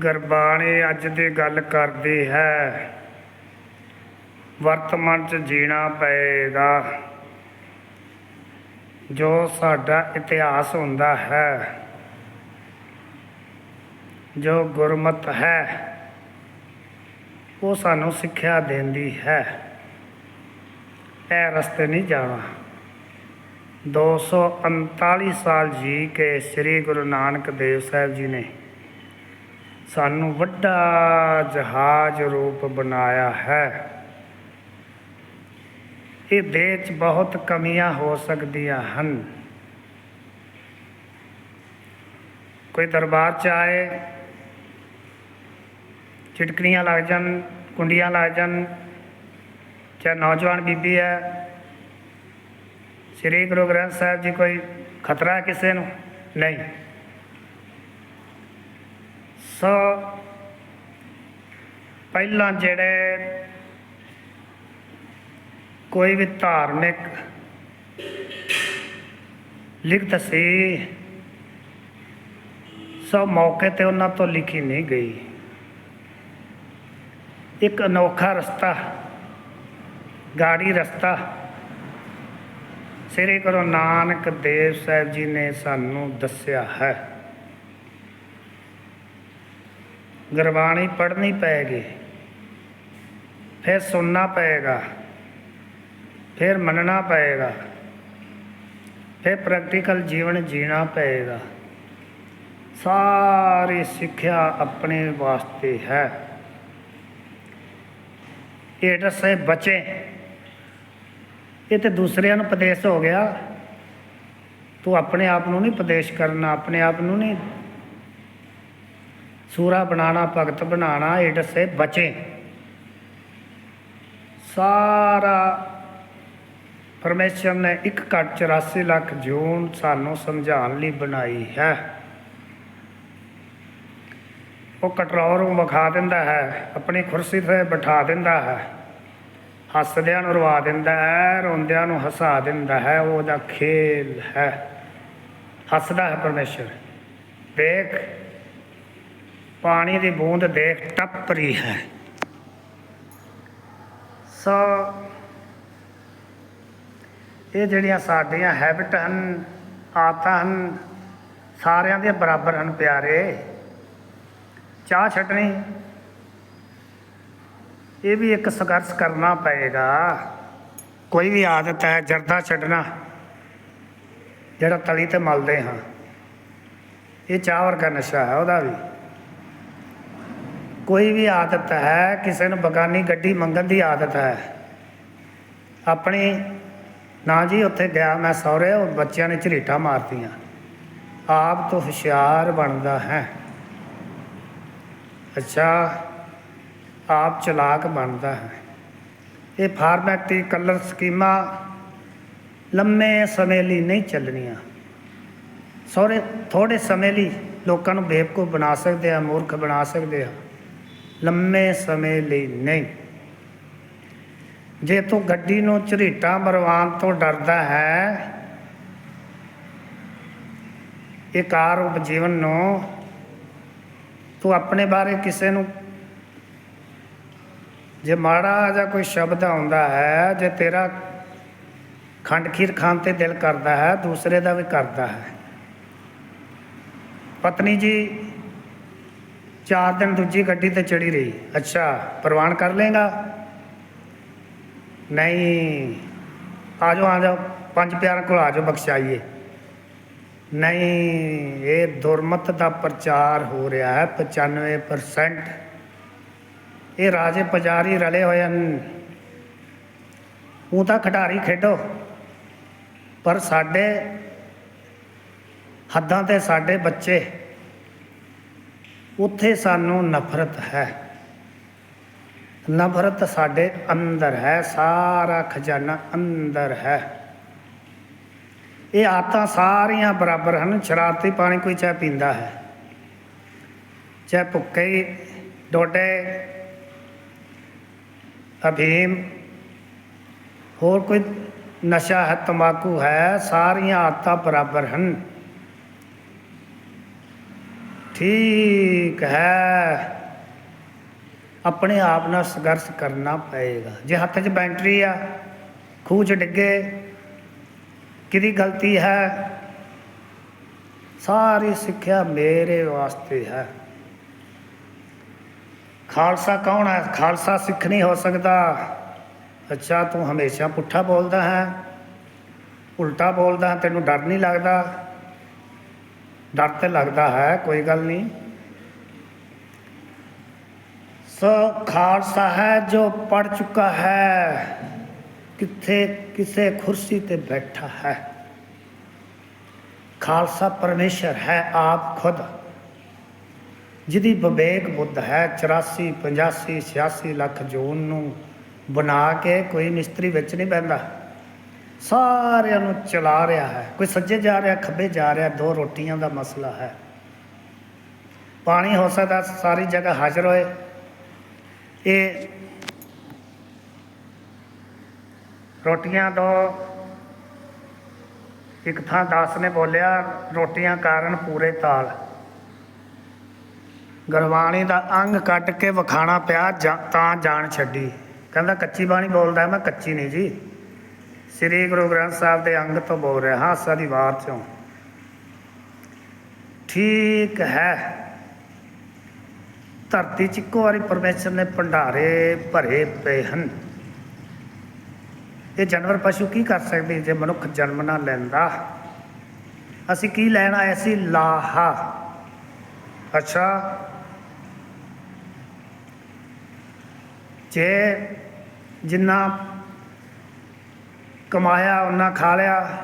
ਗੁਰਬਾਣੀ ਅੱਜ ਦੀ ਗੱਲ ਕਰਦੀ ਹੈ। ਵਰਤਮਾਨ ਚ ਜੀਣਾ ਪਏਗਾ। ਜੋ ਸਾਡਾ ਇਤਿਹਾਸ ਹੁੰਦਾ ਹੈ, ਜੋ ਗੁਰਮਤ ਹੈ, ਉਹ ਸਾਨੂੰ ਸਿੱਖਿਆ ਦਿੰਦੀ ਹੈ। ਇਹ ਰਸਤੇ ਨਹੀਂ ਜਾਣਾ। 239 ਸਾਲ ਜੀ ਕੇ ਸ੍ਰੀ ਗੁਰੂ ਨਾਨਕ ਦੇਵ ਸਾਹਿਬ ਜੀ ਨੇ ਸਾਨੂੰ ਵੱਡਾ ਜਹਾਜ਼ ਰੂਪ ਬਣਾਇਆ ਹੈ। ਇਹ ਦੇਹ 'ਚ ਬਹੁਤ ਕਮੀਆਂ ਹੋ ਸਕਦੀਆਂ ਹਨ। ਕੋਈ ਦਰਬਾਰ 'ਚ ਆਏ ਚਿਟਕਣੀਆਂ ਲੱਗ ਜਾਣ, ਕੁੰਡੀਆਂ ਲੱਗ ਜਾਣ, ਚਾਹੇ ਨੌਜਵਾਨ ਬੀਬੀ ਹੈ, ਸ੍ਰੀ ਗੁਰੂ ਗ੍ਰੰਥ ਸਾਹਿਬ ਜੀ ਕੋਈ ਖਤਰਾ ਕਿਸੇ ਨੂੰ? ਨਹੀਂ। ਸੋ। ਪਹਿਲਾਂ ਜਿਹੜੇ ਕੋਈ ਵੀ ਧਾਰਮਿਕ ਲਿਖਤ ਸੀ, ਸੋ ਮੌਕੇ ਤੇ ਉਹਨਾਂ ਤੋਂ ਲਿਖੀ ਨਹੀਂ ਗਈ। ਇੱਕ ਅਨੋਖਾ ਰਸਤਾ, ਗਾੜੀ ਰਸਤਾ। ਸ੍ਰੀ ਗੁਰੂ ਨਾਨਕ ਦੇਵ ਸਾਹਿਬ ਜੀ ਨੇ ਸਾਨੂੰ ਦੱਸਿਆ ਹੈ। ਗੁਰਬਾਣੀ ਪੜ੍ਹਨੀ ਪਏਗੀ ਫਿਰ ਸੁਣਨਾ ਪਏਗਾ, ਫਿਰ ਮੰਨਣਾ ਪਏਗਾ, ਫਿਰ ਪ੍ਰੈਕਟੀਕਲ ਜੀਵਨ ਜੀਣਾ ਪਏਗਾ। ਸਾਰੀ ਸਿੱਖਿਆ ਆਪਣੇ ਵਾਸਤੇ ਹੈ। ਇਹ ਦੱਸੇ ਬਚੇ। ਇਹ ਤੇ ਦੂਸਰਿਆਂ ਨੂੰ ਉਪਦੇਸ਼ ਹੋ ਗਿਆ। ਤੂੰ ਆਪਣੇ ਆਪ ਨੂੰ ਨਹੀਂ ਉਪਦੇਸ਼ ਕਰਨਾ, ਆਪਣੇ ਆਪ ਨੂੰ ਨਹੀਂ ਸੂਰਾ ਬਣਾਣਾ ਭਗਤ ਬਣਾਣਾ ਇਹ ਦੱਸੇ ਬਚੇ। ਸਾਰਾ ਪਰਮੇਸ਼ਰ ਨੇ 1 ਘੱਟ 84 ਲੱਖ ਜੂਨ ਸਾਨੂੰ ਸਮਝਾਉਣ ਲਈ ਬਣਾਈ ਹੈ। ਉਹ ਕਟਰੌਰ ਨੂੰ ਵਿਖਾ ਦਿੰਦਾ ਹੈ, ਆਪਣੀ ਕੁਰਸੀ ਤੇ ਬਿਠਾ ਦਿੰਦਾ ਹੈ। ਹੱਸਦਿਆਂ ਨੂੰ ਰਵਾ ਦਿੰਦਾ ਹੈ, ਰੋਂਦਿਆਂ ਨੂੰ ਹਸਾ ਦਿੰਦਾ ਹੈ, ਉਹਦਾ ਖੇਲ ਹੈ। ਹੱਸਦਾ ਹੈ ਪਰਮੇਸ਼ਰ। ਦੇਖ ਪਾਣੀ ਦੀ ਬੂੰਦ ਦੇਖ ਟੱਪ ਰਹੀ ਹੈ। ਸੋ ਇਹ ਜਿਹੜੀਆਂ ਸਾਡੀਆਂ ਹੈਬਿਟ ਹਨ, ਆਦਤਾਂ ਹਨ, ਸਾਰਿਆਂ ਦੇ ਬਰਾਬਰ ਹਨ ਪਿਆਰੇ। ਚਾਹ ਛੱਡਣੀ, ਇਹ ਵੀ ਇੱਕ ਸੰਘਰਸ਼ ਕਰਨਾ ਪਏਗਾ। ਕੋਈ ਵੀ ਆਦਤ ਹੈ, ਜਰਦਾ ਛੱਡਣਾ, ਜਿਹੜਾ ਤਲੀ ਤੇ ਮਲਦੇ ਹਾਂ। ਇਹ ਚਾਹ ਵਰਗਾ ਨਸ਼ਾ ਹੈ, ਉਹਦਾ ਵੀ। ਕੋਈ ਵੀ ਆਦਤ ਹੈ, ਕਿਸੇ ਨੂੰ ਬਗਾਨੀ ਗੱਡੀ ਮੰਗਣ ਦੀ ਆਦਤ ਹੈ। ਆਪਣੀ, ਨਾ ਜੀ ਉੱਥੇ ਗਿਆ ਮੈਂ ਸਹੁਰੇ, ਉਹ ਬੱਚਿਆਂ ਨੇ ਝਰੀਟਾਂ ਮਾਰਤੀਆਂ। ਆਪ ਤੋਂ ਹੁਸ਼ਿਆਰ ਬਣਦਾ ਹੈ। ਅੱਛਾ, ਆਪ ਚਲਾਕ ਬਣਦਾ ਹੈ। ਇਹ ਫਾਰਮੈਟੀ ਕਲਰ ਸਕੀਮਾਂ ਲੰਮੇ ਸਮੇਂ ਲਈ ਨਹੀਂ ਚੱਲਣੀਆਂ। ਸਹੁਰੇ ਥੋੜੇ ਸਮੇਂ ਲਈ ਲੋਕਾਂ ਨੂੰ ਬੇਵਕੂਫ ਬਣਾ ਸਕਦੇ ਆ, ਮੂਰਖ ਬਣਾ ਸਕਦੇ ਆ। ਲੰਮੇ ਸਮੇਂ ਲਈ ਨਹੀਂ। ਜੇ ਤੂੰ ਗੱਡੀ ਨੂੰ ਝਰੀਟਾਂ ਮਰਵਾਉਣ ਤੋਂ ਡਰਦਾ ਹੈ, ਇਹ ਕਾਰ ਜੀਵਨ ਨੂੰ ਤੂੰ ਆਪਣੇ ਬਾਰੇ ਕਿਸੇ ਨੂੰ ਜੇ ਮਾੜਾ ਜਾਂ ਕੋਈ ਸ਼ਬਦ ਆਉਂਦਾ ਹੈ, ਜੇ ਤੇਰਾ ਖੰਡ ਖੀਰ ਖਾਣ ਤੇ ਦਿਲ ਕਰਦਾ ਹੈ, ਦੂਸਰੇ ਦਾ ਵੀ ਕਰਦਾ ਹੈ। ਪਤਨੀ ਜੀ ਚਾਰ ਦਿਨ ਦੂਜੀ ਗੱਡੀ ਤੇ ਚੜੀ ਰਹੀ। ਅੱਛਾ, ਪ੍ਰਵਾਨ ਕਰ ਲੇਗਾ ਨਹੀਂ। ਆ ਜਾਓ ਆ ਜਾਓ ਪੰਜ ਪਿਆਰਾਂ ਕੋਲ ਆ ਜਾਓ ਬਖਸ਼ਾਈਏ। ਨਹੀਂ, ਇਹ ਦੁਰਮਤ ਦਾ ਪ੍ਰਚਾਰ ਹੋ ਰਿਹਾ ਹੈ 95% ਇਹ ਰਾਜੇ ਪੁਜਾਰੀ ਰਲੇ ਹੋਏ ਹਨ। ਉਹ ਤਾਂ ਖਿਡਾਰੀ ਖੇਡੋ, ਪਰ ਸਾਡੇ ਹੱਦਾਂ ਤੇ ਸਾਡੇ ਬੱਚੇ ਉੱਥੇ ਸਾਨੂੰ ਨਫ਼ਰਤ ਹੈ। ਨਫ਼ਰਤ ਸਾਡੇ ਅੰਦਰ ਹੈ, ਸਾਰਾ ਖਜ਼ਾਨਾ ਅੰਦਰ ਹੈ। ਇਹ ਆਤਾਂ ਸਾਰੀਆਂ ਬਰਾਬਰ ਹਨ, ਸ਼ਰਾਰਤੀ ਪਾਣੀ ਕੋਈ ਚਾਹ ਪੀਂਦਾ ਹੈ। ਚਾਹੇ ਭੁੱਕੇ ਹੀ ਡੋਡੇ, ਅਭੀਮ, ਹੋਰ ਕੋਈ ਨਸ਼ਾ ਹੈ, ਤੰਬਾਕੂ ਹੈ, ਸਾਰੀਆਂ ਆਦਤਾਂ ਬਰਾਬਰ ਹਨ। ਠੀਕ ਹੈ। ਆਪਣੇ ਆਪ ਨਾਲ ਸੰਘਰਸ਼ ਕਰਨਾ ਪਏਗਾ। ਜੇ ਹੱਥ 'ਚ ਬੈਟਰੀ ਆ ਖੂਹ 'ਚ ਡਿੱਗੇ ਕਿਹਦੀ ਗਲਤੀ ਹੈ? ਸਾਰੀ ਸਿੱਖਿਆ ਮੇਰੇ ਵਾਸਤੇ ਹੈ। ਖਾਲਸਾ ਕੌਣ ਹੈ? ਖਾਲਸਾ ਸਿੱਖ ਨਹੀਂ ਹੋ ਸਕਦਾ। ਅੱਛਾ ਤੂੰ ਹਮੇਸ਼ਾ ਪੁੱਠਾ ਬੋਲਦਾ ਹੈ। ਉਲਟਾ ਬੋਲਦਾ ਹੈ, ਤੈਨੂੰ ਡਰ ਨਹੀਂ ਲੱਗਦਾ। ਡਰ ਤੇ ਲੱਗਦਾ ਹੈ, ਕੋਈ ਗੱਲ ਨਹੀਂ। ਸੋ ਖਾਲਸਾ ਹੈ ਜੋ ਪੜ ਚੁੱਕਾ ਹੈ, ਕਿੱਥੇ ਕਿਸੇ ਕੁਰਸੀ ਤੇ ਬੈਠਾ ਹੈ। ਖਾਲਸਾ ਪਰਮੇਸ਼ਰ ਹੈ ਆਪ ਖੁਦ, ਜਿਹਦੀ ਵਿਵੇਕ ਬੁੱਧ ਹੈ 84 85 86 ਲੱਖ ਜੂਨ ਨੂੰ ਬਣਾ ਕੇ ਕੋਈ ਮਿਸਤਰੀ ਵਿੱਚ ਨਹੀਂ ਬਹਿੰਦਾ। ਸਾਰਿਆਂ ਨੂੰ ਚਲਾ ਰਿਹਾ ਹੈ। ਕੋਈ ਸੱਜੇ ਜਾ ਰਿਹਾ, ਖੱਬੇ ਜਾ ਰਿਹਾ, ਦੋ ਰੋਟੀਆਂ ਦਾ ਮਸਲਾ ਹੈ। ਪਾਣੀ ਹੋ ਸਕਦਾ ਸਾਰੀ ਜਗ੍ਹਾ ਹਾਜ਼ਰ ਹੋਏ। ਇਹ ਰੋਟੀਆਂ ਤੋਂ ਇੱਕ ਥਾਂ ਦਾਸ ਨੇ ਬੋਲਿਆ, ਰੋਟੀਆਂ ਕਾਰਨ ਪੂਰੇ ਤਾਲ। ਗੁਰਬਾਣੀ ਦਾ ਅੰਗ ਕੱਟ ਕੇ ਵਿਖਾਣਾ ਪਿਆ ਜਾਂ- ਤਾਂ ਜਾਣ ਛੱਡੀ। ਕਹਿੰਦਾ, ਕੱਚੀ ਬਾਣੀ ਬੋਲਦਾ ਮੈਂ ਕੱਚੀ ਨਹੀਂ ਜੀ। ਸ੍ਰੀ ਗੁਰੂ ਗ੍ਰੰਥ ਸਾਹਿਬ ਦੇ ਅੰਗ ਤੋਂ ਬੋਲ ਰਿਹਾ ਹਾਸਾ ਦੀ ਵਾਰ ਚੋਂ। ਠੀਕ ਹੈ। ਧਰਤੀ 'ਚ ਇੱਕੋ ਵਾਰੀ ਪਰਮੇਸ਼ਰ ਨੇ ਭੰਡਾਰੇ ਭਰੇ ਪਏ ਹਨ। ਇਹ ਜਾਨਵਰ ਪਸ਼ੂ ਕੀ ਕਰ ਸਕਦੇ ਜੇ ਮਨੁੱਖ ਜਨਮ ਨਾ ਲੈਂਦਾ? ਅਸੀਂ ਕੀ ਲੈਣ ਆਏ ਸੀ? ਲਾਹਾ। ਅੱਛਾ। ਜੇ ਜਿੰਨਾ ਕਮਾਇਆ, ਉਹਨਾਂ ਖਾ ਲਿਆ।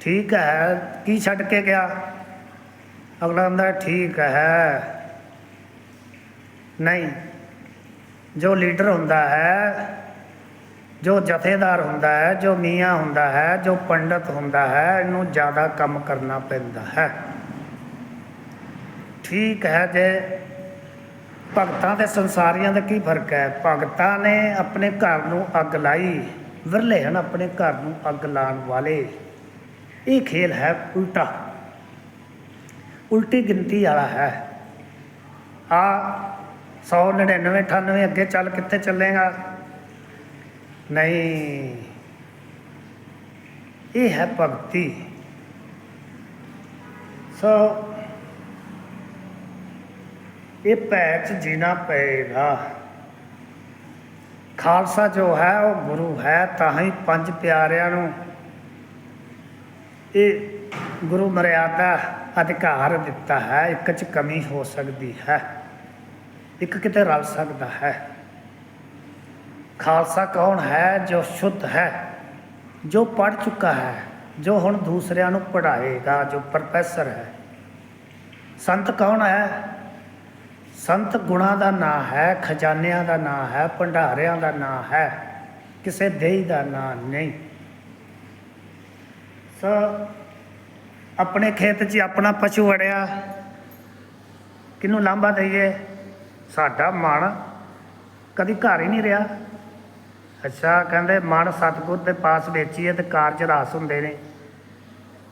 ਠੀਕ ਹੈ, ਕੀ ਛੱਡ ਕੇ ਗਿਆ? ਅਗਲਾ ਕਹਿੰਦਾ, ਠੀਕ ਹੈ। ਨਹੀਂ, ਜੋ ਲੀਡਰ ਹੁੰਦਾ ਹੈ, ਜੋ ਜਥੇਦਾਰ ਹੁੰਦਾ ਹੈ, ਜੋ ਮੀਆਂ ਹੁੰਦਾ ਹੈ, ਜੋ ਪੰਡਤ ਹੁੰਦਾ ਹੈ, ਇਹਨੂੰ ਜ਼ਿਆਦਾ ਕੰਮ ਕਰਨਾ ਪੈਂਦਾ ਹੈ। ਠੀਕ ਹੈ, ਜੇ ਭਗਤਾਂ ਤੇ ਸੰਸਾਰੀਆਂ ਦਾ ਕੀ ਫ਼ਰਕ ਹੈ? ਭਗਤਾਂ ਨੇ ਆਪਣੇ ਘਰ ਨੂੰ ਅੱਗ ਲਾਈ। ਵਿਰਲੇ ਹਨ ਆਪਣੇ ਘਰ ਨੂੰ ਅੱਗ ਲਾਉਣ ਵਾਲੇ। ਇਹ ਖੇਲ ਹੈ ਉਲਟਾ। ਉਲਟੀ ਗਿਣਤੀ ਵਾਲਾ ਹੈ। ਆ 199 98 ਅੱਗੇ ਚੱਲ ਕਿੱਥੇ ਚੱਲੇਗਾ? ਨਹੀਂ। ਇਹ ਹੈ ਭਗਤੀ। ਸੋ ਇਹ ਭੈ ਜੀਣਾ ਪਏਗਾ। ਖਾਲਸਾ ਜੋ ਹੈ ਉਹ ਗੁਰੂ ਹੈ, ਤਾਂ ਹੀ ਪੰਜ ਪਿਆਰਿਆਂ ਨੂੰ ਇਹ ਗੁਰੂ ਮਰਿਆਦਾ ਅਧਿਕਾਰ ਦਿੱਤਾ ਹੈ, ਇੱਕ ਚ ਕਮੀ ਹੋ ਸਕਦੀ ਹੈ, ਇੱਕ ਕਿਤੇ ਰਲ ਸਕਦਾ ਹੈ। ਖਾਲਸਾ ਕੌਣ ਹੈ ਜੋ ਸ਼ੁੱਧ ਹੈ, ਜੋ ਪੜ ਚੁੱਕਾ ਹੈ, ਜੋ ਹੁਣ ਦੂਸਰਿਆਂ ਨੂੰ ਪੜ੍ਹਾਏਗਾ, ਜੋ ਪ੍ਰੋਫੈਸਰ ਹੈ। ਸੰਤ ਕੌਣ ਹੈ? ਸੰਤ ਗੁਣਾ ਦਾ ਨਾਂ ਹੈ, ਖਜ਼ਾਨਿਆਂ ਦਾ ਨਾਂ ਹੈ, ਭੰਡਾਰਿਆਂ ਦਾ ਨਾਂ ਹੈ, ਕਿਸੇ ਦੇਈ ਦਾ ਨਾਂ ਨਹੀਂ। ਸੋ ਆਪਣੇ ਖੇਤ 'ਚ ਆਪਣਾ ਪਸ਼ੂ ਅੜਿਆ ਕਿਹਨੂੰ ਲਾਂਭਾ ਦਈਏ? ਸਾਡਾ ਮਨ ਕਦੀ ਘਰ ਹੀ ਨਹੀਂ ਰਿਹਾ। ਅੱਛਾ, ਕਹਿੰਦੇ ਮਨ ਸਤਿਗੁਰ ਦੇ ਪਾਸ ਵੇਚੀਏ ਤੇ ਕਾਰਜ ਰਾਸ ਹੁੰਦੇ ਨੇ।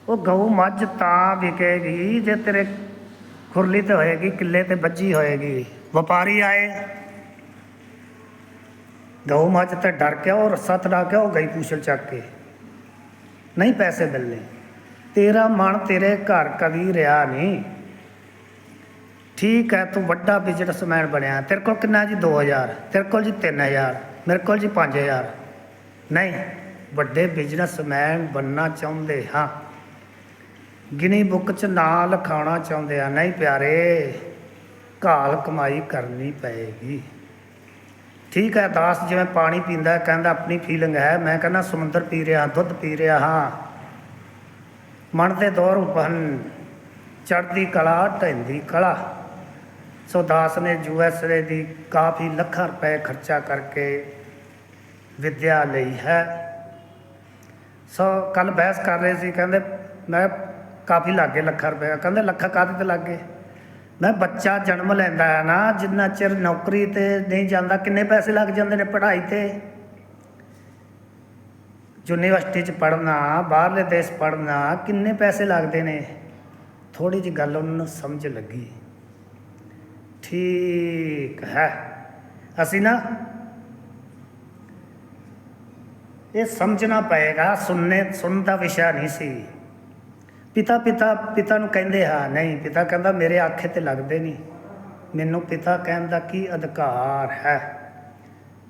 ਉਹ ਗਊ ਮੱਝ ਤਾਂ ਵਿਕੇਗੀ ਜੇ ਤੇਰੇ ਖੁਰਲੀ ਤੇ ਹੋਏਗੀ, ਕਿੱਲੇ ਤੇ ਵੱਜੀ ਹੋਏਗੀ। ਵਪਾਰੀ ਆਏ। ਗਊ ਮੱਝ ਤੇ ਡਰ ਕੇ ਉਹ ਰੱਸਾ ਤੜਾ ਕੇ ਉਹ ਗਈ ਪੂਛਲ ਚੱਕ ਕੇ। ਨਹੀਂ ਪੈਸੇ ਮਿਲਨੇ ਤੇਰਾ ਮਨ ਤੇਰੇ ਘਰ ਕਦੀ ਰਿਹਾ ਨਹੀਂ। ਠੀਕ ਹੈ, ਤੂੰ ਵੱਡਾ ਬਿਜ਼ਨਸਮੈਨ ਬਣਿਆ। ਤੇਰੇ ਕੋਲ ਕਿੰਨਾ ਜੀ? 2000 ਤੇਰੇ ਕੋਲ ਜੀ 3000 ਮੇਰੇ ਕੋਲ ਜੀ 5000 ਨਹੀਂ, ਵੱਡੇ ਬਿਜ਼ਨਸਮੈਨ ਬਣਨਾ ਚਾਹੁੰਦੇ ਹਾਂ। ਗਿਨੀ ਬੁੱਕ 'ਚ ਨਾਂ ਲਿਖਾਉਣਾ ਚਾਹੁੰਦੇ ਆ। ਨਹੀਂ ਪਿਆਰੇ, ਘਾਲ ਕਮਾਈ ਕਰਨੀ ਪਏਗੀ। ਠੀਕ ਹੈ, ਦਾਸ ਜਿਵੇਂ ਪਾਣੀ ਪੀਂਦਾ ਕਹਿੰਦਾ ਆਪਣੀ ਫੀਲਿੰਗ ਹੈ। ਮੈਂ ਕਹਿੰਦਾ ਸਮੁੰਦਰ ਪੀ ਰਿਹਾ, ਦੁੱਧ ਪੀ ਰਿਹਾ ਹਾਂ। ਮਨ ਦੇ ਦੋ ਰੂਪ ਹਨ ਚੜ੍ਹਦੀ ਕਲਾ, ਢਹਿੰਦੀ ਕਲਾ। ਸੋ ਦਾਸ ਨੇ ਯੂ ਐੱਸ ਏ ਦੀ ਕਾਫੀ ਲੱਖਾਂ ਰੁਪਏ ਖਰਚਾ ਕਰਕੇ ਵਿਦਿਆ ਲਈ ਹੈ। ਸੋ ਕੱਲ ਬਹਿਸ ਕਰ ਰਹੇ ਸੀ, ਕਹਿੰਦੇ ਮੈਂ ਕਾਫੀ ਲੱਗ ਗਏ ਲੱਖਾਂ ਰੁਪਏ ਕਹਿੰਦੇ ਲੱਖਾਂ ਕਾਹਦੇ ਤੇ ਗਏ ਮੈਂ ਬੱਚਾ ਜਨਮ ਲੈਂਦਾ ਹੈ ਨਾ, ਜਿੰਨਾ ਚਿਰ ਨੌਕਰੀ ਤੇ ਨਹੀਂ ਜਾਂਦਾ, ਕਿੰਨੇ ਪੈਸੇ ਲੱਗ ਜਾਂਦੇ ਨੇ ਪੜ੍ਹਾਈ ਤੇ? ਯੂਨੀਵਰਸਿਟੀ ਚ ਪੜ੍ਹਨਾ, ਬਾਹਰਲੇ ਦੇਸ਼ ਪੜ੍ਹਨਾ, ਕਿੰਨੇ ਪੈਸੇ ਲੱਗਦੇ ਨੇ? ਥੋੜੀ ਜਿਹੀ ਗੱਲ ਉਹਨਾਂ ਨੂੰ ਸਮਝ ਲੱਗੀ। ਠੀਕ ਹੈ। ਅਸੀਂ ਨਾ ਇਹ ਸਮਝਣਾ ਪਏਗਾ, ਸੁਣਨੇ, ਸੁਣਨ ਦਾ ਵਿਸ਼ਾ ਨਹੀਂ ਸੀ। ਪਿਤਾ ਪਿਤਾ ਪਿਤਾ ਨੂੰ ਕਹਿੰਦੇ, ਹਾਂ, ਨਹੀਂ, ਪਿਤਾ ਕਹਿੰਦਾ, ਮੇਰੇ ਆਖੇ ਤੇ ਲੱਗਦੇ ਨਹੀਂ। ਮੈਨੂੰ ਪਿਤਾ ਕਹਿਣ ਦਾ ਕੀ ਅਧਿਕਾਰ ਹੈ?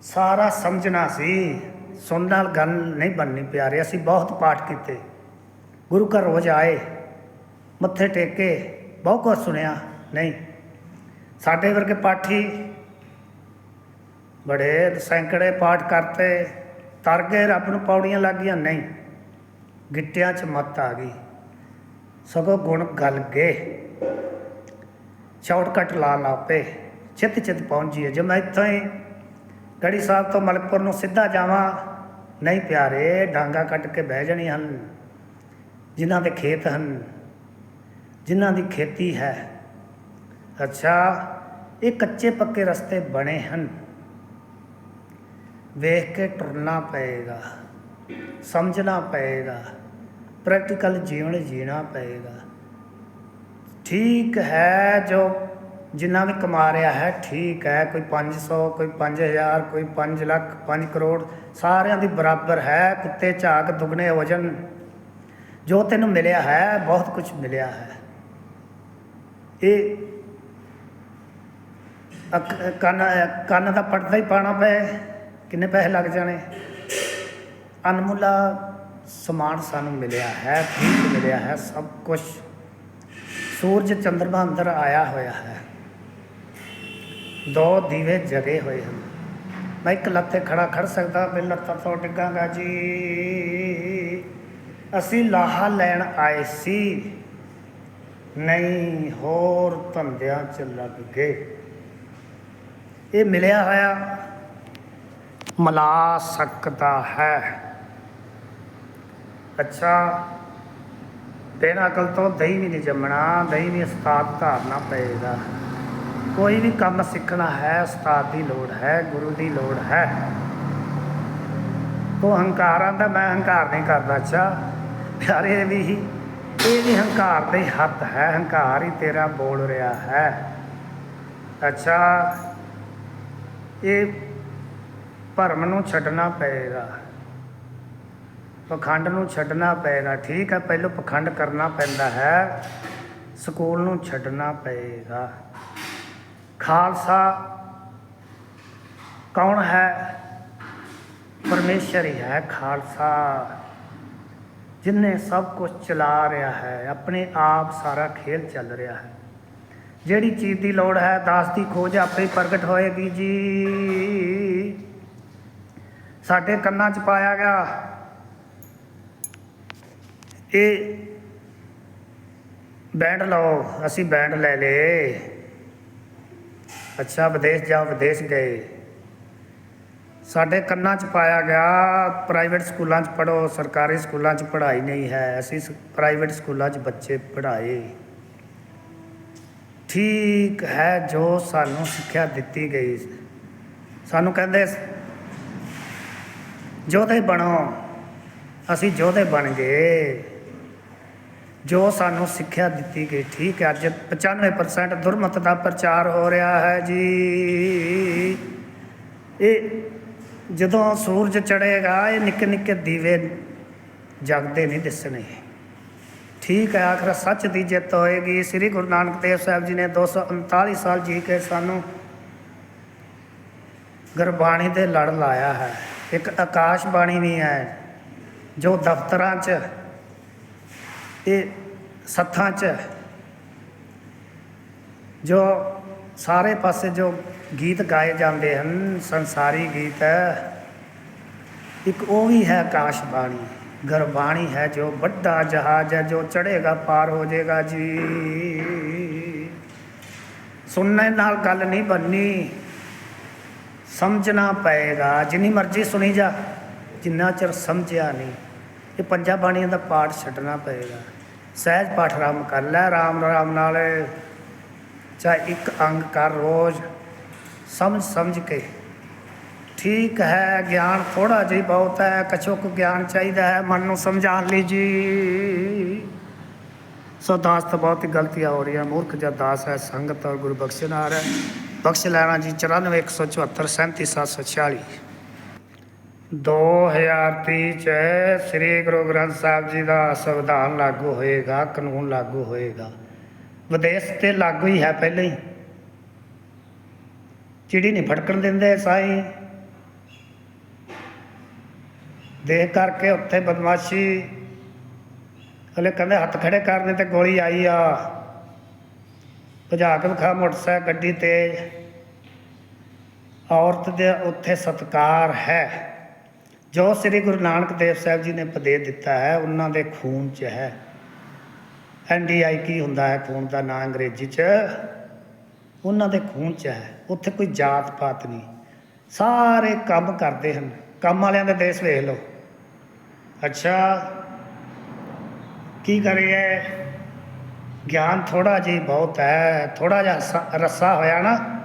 ਸਾਰਾ ਸਮਝਣਾ ਸੀ। ਸੁਣਨ ਨਾਲ ਗੱਲ ਨਹੀਂ ਬਣਨੀ ਪਿਆਰੇ ਅਸੀਂ ਬਹੁਤ ਪਾਠ ਕੀਤੇ। ਗੁਰੂ ਘਰ ਰੋਜ਼ ਆਏ। ਮੱਥੇ ਟੇਕੇ। ਬਹੁਤ ਕੁਝ ਸੁਣਿਆ। ਨਹੀਂ, ਸਾਡੇ ਵਰਗੇ ਪਾਠੀ ਬੜੇ ਸੈਂਕੜੇ ਪਾਠ ਕਰਤੇ। ਤਰ ਗਏ, ਰੱਬ ਨੂੰ ਪੌੜੀਆਂ ਲੱਗ ਗਈਆਂ। ਨਹੀਂ, ਗਿੱਟਿਆਂ 'ਚ ਮੱਤ ਆ ਗਈ। ਸਗੋਂ ਗੁਣ ਗਲ ਗਏ। ਸ਼ਾਰਟਕਟ ਲਾ ਲਾ ਪਏ। ਚਿੱਤ ਚਿੱਤ ਪਹੁੰਚੀਏ। ਜੇ ਮੈਂ ਇੱਥੋਂ ਹੀ ਗੜੀ ਸਾਹਿਬ ਤੋਂ ਮਲਕਪੁਰ ਨੂੰ ਸਿੱਧਾ ਜਾਵਾਂ, ਨਹੀਂ ਪਿਆਰੇ, ਡਾਂਗਾ ਕੱਟ ਕੇ ਬਹਿ ਜਾਣੀ ਹਨ, ਜਿਨ੍ਹਾਂ ਦੇ ਖੇਤ ਹਨ, ਜਿਨ੍ਹਾਂ ਦੀ ਖੇਤੀ ਹੈ। ਅੱਛਾ, ਇਹ ਕੱਚੇ ਪੱਕੇ ਰਸਤੇ ਬਣੇ ਹਨ। ਵੇਖ ਕੇ ਟੁਰਨਾ ਪਏਗਾ, ਸਮਝਣਾ ਪਏਗਾ। ਪ੍ਰੈਕਟੀਕਲ ਜੀਵਨ ਜੀਣਾ ਪਏਗਾ। ਠੀਕ ਹੈ ਜੋ ਜਿੰਨਾ ਵੀ ਕਮਾ ਰਿਹਾ ਹੈ, ਠੀਕ ਹੈ। ਕੋਈ 500 ਕੋਈ 5000 ਕੋਈ 5 ਲੱਖ 5 ਕਰੋੜ, ਸਾਰਿਆਂ ਦੀ ਬਰਾਬਰ ਹੈ। ਕੁੱਤੇ, ਝਾਕ, ਦੁਗਣੇ ਵਜਨ ਜੋ ਤੈਨੂੰ ਮਿਲਿਆ ਹੈ, ਬਹੁਤ ਕੁਝ ਮਿਲਿਆ ਹੈ। ਇਹ ਕੰਨ ਕੰਨ ਦਾ ਪੜਦਾ ਹੀ ਪਾਣਾ ਪਏ। ਕਿੰਨੇ ਪੈਸੇ ਲੱਗ ਜਾਣੇ? ਅਨਮੁੱਲਾ ਸਮਾਨ ਸਾਨੂੰ ਮਿਲਿਆ ਹੈ ਠੀਕ ਮਿਲਿਆ ਹੈ, ਸਭ ਕੁਝ ਸੂਰਜ ਚੰਦਰਮਾ ਅੰਦਰ ਆਇਆ ਹੋਇਆ ਹੈ। ਦੋ ਦੀਵੇ ਜਗੇ ਹੋਏ ਹਨ। ਮੈਂ ਇੱਕ ਲੱਤੇ ਖੜਾ ਖੜ ਸਕਦਾ ਮੈਂ ਲੱਤਾਂ ਤੋਂ ਡਿੱਗਾਂਗਾ ਜੀ। ਅਸੀਂ ਲਾਹਾ ਲੈਣ ਆਏ ਸੀ। ਨਹੀਂ, ਹੋਰ ਧੰਦਿਆਂ ਚ ਲੱਗ ਗਏ। ਇਹ ਮਿਲਿਆ ਹੋਇਆ, ਮਲਾ ਸਕਦਾ ਹੈ। ਅੱਛਾ। ਬਿਨਾਂ ਅਕਲ ਤੋਂ ਦਹੀਂ ਵੀ ਨਹੀਂ ਜੰਮਣਾ, ਦਹੀਂ ਵੀ ਉਸਤਾਦ ਧਾਰਨਾ ਪਏਗਾ ਕੋਈ ਵੀ ਕੰਮ ਸਿੱਖਣਾ ਹੈ, ਉਸਤਾਦ ਦੀ ਲੋੜ ਹੈ, ਗੁਰੂ ਦੀ ਲੋੜ ਹੈ। ਉਹ ਹੰਕਾਰਾਂ ਦਾ ਮੈਂ ਹੰਕਾਰ ਨਹੀਂ ਕਰਦਾ, ਅੱਛਾ। ਪਿਆਰੇ ਇਹ ਵੀ ਇਹ ਵੀ ਹੰਕਾਰ ਦੇ ਹੱਥ ਹੈ, ਹੰਕਾਰ ਹੀ ਤੇਰਾ ਬੋਲ ਰਿਹਾ ਹੈ। ਅੱਛਾ। ਇਹ ਭਰਮ ਨੂੰ ਛੱਡਣਾ ਪਏਗਾ। ਪਖੰਡ ਨੂੰ ਛੱਡਣਾ ਪਏਗਾ। ਠੀਕ ਹੈ, ਪਹਿਲਾਂ ਪਖੰਡ ਕਰਨਾ ਪੈਂਦਾ ਹੈ। ਸਕੂਲ ਨੂੰ ਛੱਡਣਾ ਪਏਗਾ। ਖਾਲਸਾ ਕੌਣ ਹੈ? ਪਰਮੇਸ਼ਰ ਹੀ ਹੈ ਖਾਲਸਾ। ਜਿਨੇ ਸਭ ਕੁਝ ਚਲਾ ਰਿਹਾ ਹੈ, ਆਪਣੇ ਆਪ ਸਾਰਾ ਖੇਲ ਚੱਲ ਰਿਹਾ ਹੈ। ਜਿਹੜੀ ਚੀਜ਼ ਦੀ ਲੋੜ ਹੈ, ਦਾਸ ਦੀ ਖੋਜ ਆਪੇ ਪ੍ਰਗਟ ਹੋਏਗੀ ਜੀ। ਸਾਡੇ ਕੰਨਾਂ 'ਚ ਪਾਇਆ ਗਿਆ। ਇਹ ਬੈਂਡ ਲਓ, ਅਸੀਂ ਬੈਂਡ ਲੈ ਲਏ। ਅੱਛਾ, ਵਿਦੇਸ਼ ਜਾਓ, ਵਿਦੇਸ਼ ਗਏ। ਸਾਡੇ ਕੰਨਾਂ 'ਚ ਪਾਇਆ ਗਿਆ ਪ੍ਰਾਈਵੇਟ ਸਕੂਲਾਂ 'ਚ ਪੜੋ ਸਰਕਾਰੀ ਸਕੂਲਾਂ 'ਚ ਪੜ੍ਹਾਈ ਨਹੀਂ ਹੈ, ਅਸੀਂ ਪ੍ਰਾਈਵੇਟ ਸਕੂਲਾਂ 'ਚ ਬੱਚੇ ਪੜ੍ਹਾਏ। ਠੀਕ ਹੈ ਜੋ ਸਾਨੂੰ ਸਿੱਖਿਆ ਦਿੱਤੀ ਗਈ। ਸਾਨੂੰ ਕਹਿੰਦੇ ਜੋਧੇ ਬਣੋ, ਅਸੀਂ ਜੋਧੇ ਬਣ ਗਏ। ਜੋ ਸਾਨੂੰ ਸਿੱਖਿਆ ਦਿੱਤੀ ਗਈ, ਠੀਕ ਹੈ। ਅੱਜ 95% ਦੁਰਮਤ ਦਾ ਪ੍ਰਚਾਰ ਹੋ ਰਿਹਾ ਹੈ ਜੀ। ਇਹ ਜਦੋਂ ਸੂਰਜ ਚੜੇਗਾ ਇਹ ਨਿੱਕੇ ਨਿੱਕੇ ਦੀਵੇ ਜਗਦੇ ਨਹੀਂ ਦਿਸਣੇ। ਠੀਕ ਹੈ, ਆਖਰ ਸੱਚ ਦੀ ਜਿੱਤ ਹੋਏਗੀ। ਸ੍ਰੀ ਗੁਰੂ ਨਾਨਕ ਦੇਵ ਸਾਹਿਬ ਜੀ ਨੇ 239 ਸਾਲ ਜੀ ਕੇ ਸਾਨੂੰ ਗੁਰਬਾਣੀ ਦੇ ਲੜ ਲਾਇਆ ਹੈ। ਇੱਕ ਆਕਾਸ਼ ਬਾਣੀ ਵੀ ਹੈ, ਜੋ ਦਫ਼ਤਰਾਂ 'ਚ ਇਹ ਸੱਥਾਂ 'ਚ ਜੋ ਸਾਰੇ ਪਾਸੇ ਜੋ ਗੀਤ ਗਾਏ ਜਾਂਦੇ ਹਨ, ਸੰਸਾਰੀ ਗੀਤ ਇੱਕ ਉਹ ਵੀ ਹੈ ਆਕਾਸ਼ ਬਾਣੀ ਗੁਰਬਾਣੀ ਹੈ ਜੋ ਵੱਡਾ ਜਹਾਜ਼ ਹੈ, ਜੋ ਚੜ੍ਹੇਗਾ ਪਾਰ ਹੋ ਜਾਏਗਾ ਜੀ। ਸੁਣਨੇ ਨਾਲ ਗੱਲ ਨਹੀਂ ਬੰਨੀ ਸਮਝਣਾ ਪਏਗਾ। ਜਿੰਨੀ ਮਰਜ਼ੀ ਸੁਣੀ ਜਾ, ਜਿੰਨਾ ਚਿਰ ਸਮਝਿਆ ਨਹੀਂ। ਇਹ ਪੰਜਾਂ ਬਾਣੀਆਂ ਦਾ ਪਾਠ ਛੱਡਣਾ ਪਏਗਾ। ਸਹਿਜ ਪਾਠ ਆਰਾਮ ਕਰ ਲੈ ਆਰਾਮ ਆਰਾਮ ਨਾਲ। ਚਾਹੇ ਇੱਕ ਅੰਗ ਕਰ ਰੋਜ਼। ਸਮਝ ਸਮਝ ਕੇ। ਠੀਕ ਹੈ, ਗਿਆਨ ਥੋੜਾ ਜਿਹਾ ਬਹੁਤ ਹੈ। ਕਛੁਕ ਗਿਆਨ ਚਾਹੀਦਾ ਹੈ। ਮਨ ਨੂੰ ਸਮਝਾਉਣ ਲਈ ਜੀ। ਸੋ ਦਾਸ ਤੋਂ ਬਹੁਤ ਹੀ ਗਲਤੀਆਂ ਹੋ ਰਹੀਆਂ। ਮੂਰਖ ਜਾਂ ਦਾਸ ਹੈ, ਸੰਗਤ ਔਰ ਗੁਰੂ ਬਖਸ਼ਨਾਰ ਹੈ ਬਖਸ਼ ਲੈਣਾ ਜੀ 94 174 37 746 2023 ਚ ਸ੍ਰੀ ਗੁਰੂ ਗ੍ਰੰਥ ਸਾਹਿਬ ਜੀ ਦਾ ਸੰਵਿਧਾਨ ਲਾਗੂ ਹੋਏਗਾ, ਕਾਨੂੰਨ ਲਾਗੂ ਹੋਏਗਾ। ਵਿਦੇਸ਼ ਤੇ ਲਾਗੂ ਹੀ ਹੈ ਪਹਿਲਾਂ ਹੀ। ਚਿੜੀ ਨਹੀਂ ਫੜਕਣ ਦਿੰਦੇ ਸਾਈ। ਦੇਖ ਕਰਕੇ ਉੱਥੇ ਬਦਮਾਸ਼ੀ। ਹਲੇ ਕਹਿੰਦੇ ਹੱਥ ਖੜੇ ਕਰਨੇ ਤੇ ਗੋਲੀ ਆਈ ਆ। ਭਜਾ ਕੇ ਵਿਖਾ ਮੋਟਰਸਾਈਕਲ, ਗੱਡੀ ਤੇ ਔਰਤ ਦੇ ਉੱਥੇ ਸਤਕਾਰ ਹੈ। ਜੋ ਸ੍ਰੀ ਗੁਰੂ ਨਾਨਕ ਦੇਵ ਸਾਹਿਬ ਜੀ ਨੇ ਉਪਦੇਸ਼ ਦਿੱਤਾ ਹੈ, ਉਹਨਾਂ ਦੇ ਖੂਨ 'ਚ ਹੈ। ਐਨਡੀਆਈ ਕੀ ਹੁੰਦਾ ਹੈ? ਖੂਨ ਦਾ ਨਾਂ ਅੰਗਰੇਜ਼ੀ 'ਚ ਉਹਨਾਂ ਦੇ ਖੂਨ 'ਚ ਹੈ। ਉੱਥੇ ਕੋਈ ਜਾਤ ਪਾਤ ਨਹੀਂ। ਸਾਰੇ ਕੰਮ ਕਰਦੇ ਹਨ। ਕੰਮ ਵਾਲਿਆਂ ਦਾ ਦੇਸ਼ ਵੇਖ ਲਓ। ਅੱਛਾ, ਕੀ ਕਰੀਏ ਗਿਆਨ ਥੋੜਾ ਜਿਹਾ ਬਹੁਤ ਹੈ। ਥੋੜਾ ਜਿਹਾ ਸ- ਰੱਸਾ ਹੋਇਆ ਨਾ।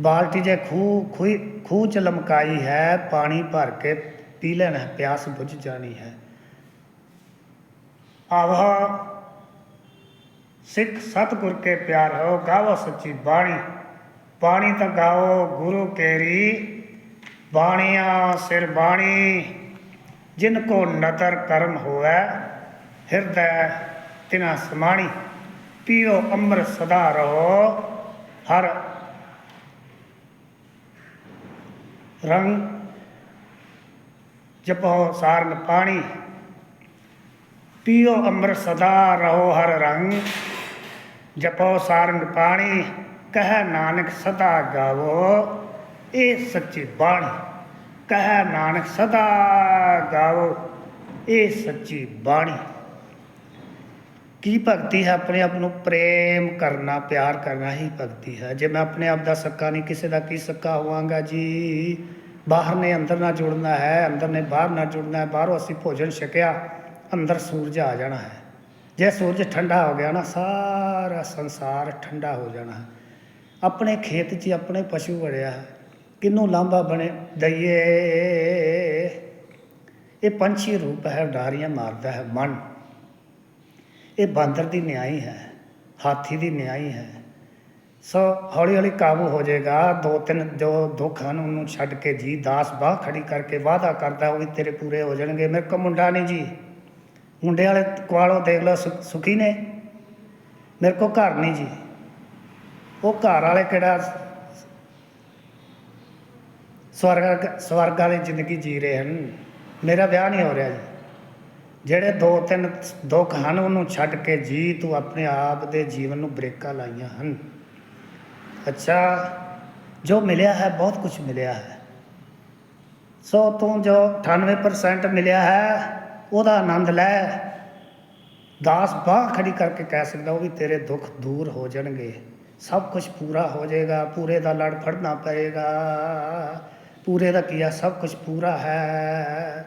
ਬਾਲਟੀ ਜੇ ਖੂਹ ਖੂਹ ਖੂਹ ਚ ਲਮਕਾਈ ਹੈ, ਪਾਣੀ ਭਰ ਕੇ ਪੀ ਲੈਣਾ, ਪਿਆਸ ਬੁਝ ਜਾਣੀ ਹੈ। ਆਵਾ ਸਿੱਖ ਸਤਿਗੁਰ ਕੇ ਪਿਆਰ ਹੋ, ਗਾਵੋ ਸੱਚੀ ਬਾਣੀ। ਬਾਣੀ ਤਾਂ ਗਾਓ, ਗੁਰੂ ਕੇਰੀ, ਬਾਣੀਆਂ ਸਿਰ ਬਾਣੀ। ਜਿਨ ਕੋ ਨਤਰ ਕਰਮ ਹੋਵੇ, ਹਿਰਦੈ ਤਿਨਾ ਸਮਾਣੀ। ਪੀਓ ਅੰਮ੍ਰਿਤ ਸਦਾ ਰਹੋ, ਹਰ ਰੰਗ, ਜਪੋ ਸਾਰਨ ਪਾਣੀ, ਪੀਓ ਅੰਮ੍ਰਿਤ ਸਦਾ ਰਹੋ ਹਰ ਰੰਗ, ਜਪੋ ਸਾਰਨ ਪਾਣੀ, ਕਹਿ ਨਾਨਕ ਸਦਾ ਗਾਵੋ, ਇਹ ਸੱਚੀ ਬਾਣੀ, ਕਹਿ ਨਾਨਕ ਸਦਾ ਗਾਵੋ, ਇਹ ਸੱਚੀ ਬਾਣੀ। ਕੀ ਭਗਤੀ ਹੈ? ਆਪਣੇ ਆਪ ਨੂੰ ਪ੍ਰੇਮ ਕਰਨਾ, ਪਿਆਰ ਕਰਨਾ ਹੀ ਭਗਤੀ ਹੈ। ਜੇ ਮੈਂ ਆਪਣੇ ਆਪ ਦਾ ਸੱਕਾ ਨਹੀਂ, ਕਿਸੇ ਦਾ ਕੀ ਸੱਕਾ ਹੋਵਾਂਗਾ ਜੀ? ਬਾਹਰ ਨੇ ਅੰਦਰ ਨਾਲ ਜੁੜਨਾ ਹੈ, ਅੰਦਰ ਨੇ ਬਾਹਰ ਨਾਲ ਜੁੜਨਾ ਹੈ, ਬਾਹਰੋਂ ਅਸੀਂ ਭੋਜਨ ਛਕਿਆ, ਅੰਦਰ ਸੂਰਜ ਆ ਜਾਣਾ ਹੈ। ਜੇ ਸੂਰਜ ਠੰਡਾ ਹੋ ਗਿਆ ਨਾ, ਸਾਰਾ ਸੰਸਾਰ ਠੰਡਾ ਹੋ ਜਾਣਾ ਹੈ। ਆਪਣੇ ਖੇਤ 'ਚ ਆਪਣੇ ਪਸ਼ੂ ਵੜਿਆ ਹੈ। ਕਿੰਨੂੰ ਲਾਂਭਾ ਬਣੇ? ਦਈਏ। ਇਹ ਪੰਛੀ ਰੂਪ ਹੈ, ਡਾਰੀਆਂ ਮਾਰਦਾ ਹੈ ਮਨ। ਇਹ ਬਾਂਦਰ ਦੀ ਨਿਆਈ ਹੈ, ਹਾਥੀ ਦੀ ਨਿਆਈ ਹੈ। ਸੋ ਹੌਲੀ ਹੌਲੀ ਕਾਬੂ ਹੋ ਜਾਏਗਾ, ਦੋ ਤਿੰਨ ਜੋ ਦੁੱਖ ਹਨ ਉਹਨੂੰ ਛੱਡ ਕੇ ਜੀ, ਦਾਸ ਬਾਹ ਖੜੀ ਕਰਕੇ ਵਾਅਦਾ ਕਰਦਾ ਉਹ ਵੀ ਤੇਰੇ ਪੂਰੇ ਹੋ ਜਾਣਗੇ। ਮੇਰੇ ਕੋਲ ਮੁੰਡਾ ਨਹੀਂ ਜੀ। ਮੁੰਡੇ ਵਾਲੇ ਕੁਆਲੋ ਦੇਖ ਲਓ ਸੁ- ਸੁਖੀ ਨੇ। ਮੇਰੇ ਕੋਲ ਘਰ ਨਹੀਂ ਜੀ। ਉਹ ਘਰ ਵਾਲੇ ਕਿਹੜਾ ਸਵਰਗ ਸਵਰਗ ਵਾਲੀ ਜ਼ਿੰਦਗੀ ਜੀ ਰਹੇ ਹਨ। ਮੇਰਾ ਵਿਆਹ ਨਹੀਂ ਹੋ ਰਿਹਾ ਜੀ। ਜਿਹੜੇ ਦੋ ਤਿੰਨ ਦੁੱਖ ਹਨ, ਉਹਨੂੰ ਛੱਡ ਕੇ ਜੀ ਤੂੰ ਆਪਣੇ ਆਪ ਦੇ ਜੀਵਨ ਨੂੰ ਬ੍ਰੇਕਾਂ ਲਾਈਆਂ ਹਨ। ਅੱਛਾ, ਜੋ ਮਿਲਿਆ ਹੈ, ਬਹੁਤ ਕੁਝ ਮਿਲਿਆ ਹੈ। ਸੋ ਤੂੰ ਜੋ 98% ਮਿਲਿਆ ਹੈ, ਉਹਦਾ ਆਨੰਦ ਲੈ। ਦਾਸ ਬਾਹ ਖੜੀ ਕਰਕੇ ਕਹਿ ਸਕਦਾ ਉਹ ਵੀ ਤੇਰੇ ਦੁੱਖ ਦੂਰ ਹੋ ਜਾਣਗੇ। ਸਭ ਕੁਝ ਪੂਰਾ ਹੋ ਜਾਏਗਾ, ਪੂਰੇ ਦਾ ਲੜ ਫੜਨਾ ਪਏਗਾ। ਪੂਰੇ ਦਾ ਕੀਆ? ਸਭ ਕੁਝ ਪੂਰਾ ਹੈ।